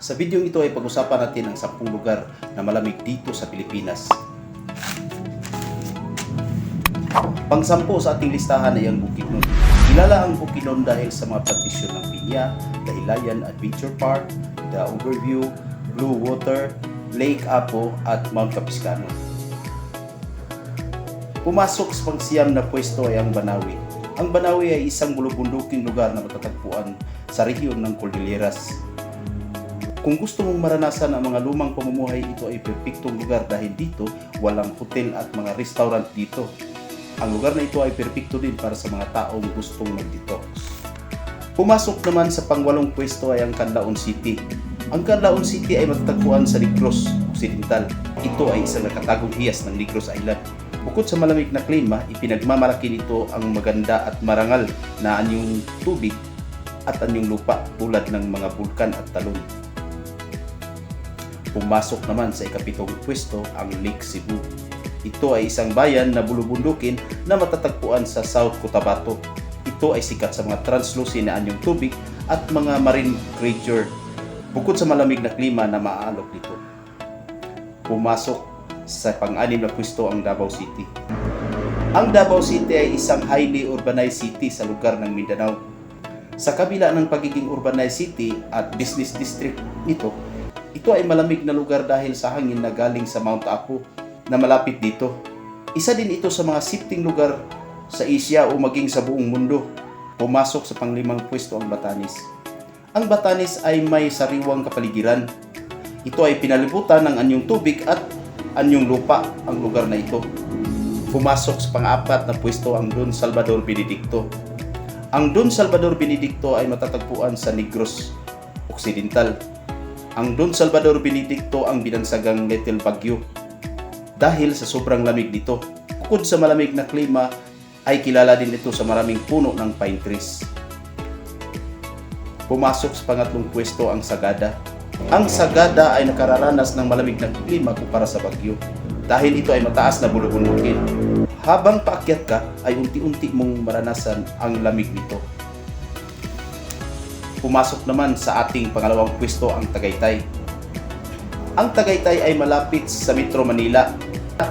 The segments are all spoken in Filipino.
Sa video ito ay pag-usapan natin ang 10 lugar na malamig dito sa Pilipinas. Pangsampo sa ating listahan ay ang Bukidnon. Kilala ang Bukidnon dahil sa mga tradisyon ng Pinya, Dahilayan Adventure Park, The Overview, Blue Water, Lake Apo at Mount Capiscano. Pumasok sa pangsiyam na pwesto ay ang Banawi. Ang Banawi ay isang bulubunduking lugar na matatagpuan sa rehiyon ng Cordilleras. Kung gusto mong maranasan ang mga lumang pamumuhay, ito ay perpektong lugar dahil dito walang hotel at mga restaurant dito. Ang lugar na ito ay perpekto din para sa mga taong gustong mag-detox. Pumasok naman sa pangwalong pwesto ay ang Canlaon City. Ang Canlaon City ay matatagpuan sa Negros Occidental. Ito ay isang nakatagong hiyas ng Negros Island. Bukod sa malamig na klima, ipinagmamalaki nito ang maganda at marangal na anyong tubig at anyong lupa tulad ng mga bulkan at talon. Pumasok naman sa ikapitong pwesto ang Lake Cebu. Ito ay isang bayan na bulubundukin na matatagpuan sa South Cotabato. Ito ay sikat sa mga translucent na anyong tubig at mga marine creature. Bukod sa malamig na klima na maaalok dito. Pumasok sa pang-anim na pwesto ang Davao City. Ang Davao City ay isang highly urbanized city sa lugar ng Mindanao. Sa kabila ng pagiging urbanized city at business district nito, ito ay malamig na lugar dahil sa hangin na galing sa Mount Apo na malapit dito. Isa din ito sa mga sifting lugar sa Asia o maging sa buong mundo. Pumasok sa panglimang pwesto ang Batanes. Ang Batanes ay may sariwang kapaligiran. Ito ay pinalibutan ng anyong tubig at anyong lupa ang lugar na ito. Pumasok sa pang-apat na pwesto ang Don Salvador Benedicto. Ang Don Salvador Benedicto ay matatagpuan sa Negros Occidental. Ang Don Salvador Benedicto ang binansagang Little Baguio dahil sa sobrang lamig dito. Bukod sa malamig na klima, ay kilala din ito sa maraming puno ng pine trees. Pumasok sa pangatlong pwesto ang Sagada. Ang Sagada ay nakararanas ng malamig na klima kumpara sa Bagyo dahil ito ay mataas na bulubundukin. Habang paakyat ka ay unti-unti mong maranasan ang lamig nito. Pumasok naman sa ating pangalawang pwesto ang Tagaytay. Ang Tagaytay ay malapit sa Metro Manila.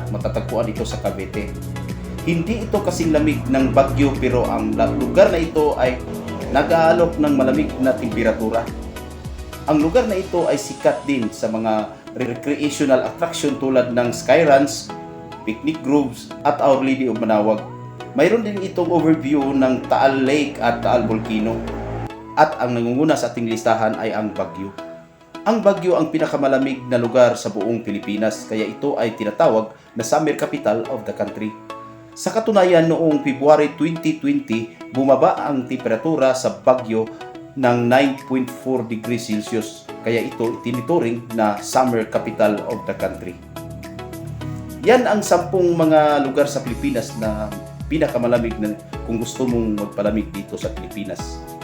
Matatagpuan ito sa Cavite. Hindi ito kasing lamig ng Bagyo pero ang lugar na ito ay nag-aalok ng malamig na temperatura. Ang lugar na ito ay sikat din sa mga recreational attraction tulad ng Skyruns, picnic groves at Our Lady of Manawag. Mayroon din itong overview ng Taal Lake at Taal Volcano. At ang nangunguna sa ating listahan ay ang Bagyo. Ang Bagyo ang pinakamalamig na lugar sa buong Pilipinas kaya ito ay tinatawag na summer capital of the country. Sa katunayan noong February 2020, bumaba ang temperatura sa Bagyo ng 9.4 degrees Celsius kaya ito tinituring na summer capital of the country. Yan ang sampung mga lugar sa Pilipinas na pinakamalamig na kung gusto mong magpalamig dito sa Pilipinas.